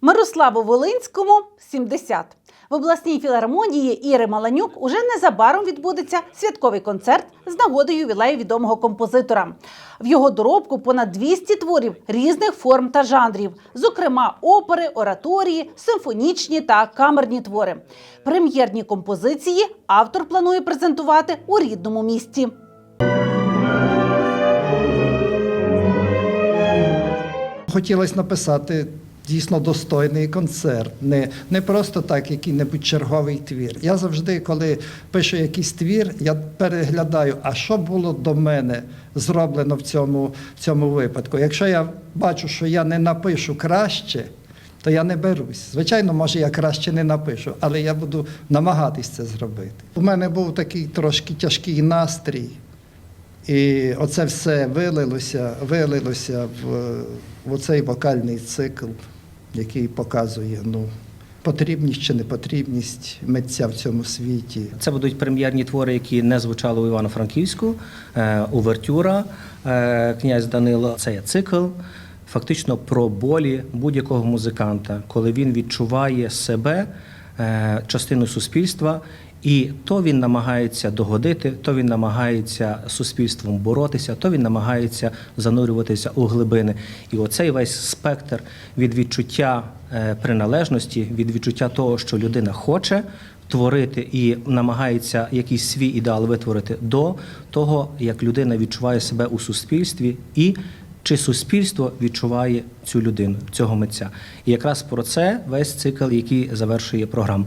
Мирославу Волинському 70. В обласній філармонії Іри Маланюк уже незабаром відбудеться святковий концерт з нагодою ювілею відомого композитора. В його доробку понад 200 творів різних форм та жанрів, зокрема опери, ораторії, симфонічні та камерні твори. Прем'єрні композиції автор планує презентувати у рідному місті. Хотілося написати дійсно достойний концерт, не, не просто так, який-небудь черговий твір. Я завжди, коли пишу якийсь твір, я переглядаю, а що було до мене зроблено в цьому, в цьому випадку. Якщо я бачу, що я не напишу краще, то я не берусь. Звичайно, може, я краще не напишу, але я буду намагатись це зробити. У мене був такий трошки тяжкий настрій. І оце все вилилося, вилилося в, в оцей вокальний цикл, який показує ну, потрібність чи непотрібність митця в цьому світі. Це будуть прем'єрні твори, які не звучали у Івано-Франківську. Е, Увертюра, е, князь Данило. Це є цикл. Фактично про болі будь-якого музиканта, коли він відчуває себе е, частиною суспільства, і то він намагається догодити, то він намагається суспільством боротися, то він намагається занурюватися у глибини. І оцей весь спектр від відчуття е, приналежності, від відчуття того, що людина хоче творити і намагається якийсь свій ідеал витворити до того, як людина відчуває себе у суспільстві і чи суспільство відчуває цю людину, цього митця. І якраз про це весь цикл, який завершує програму.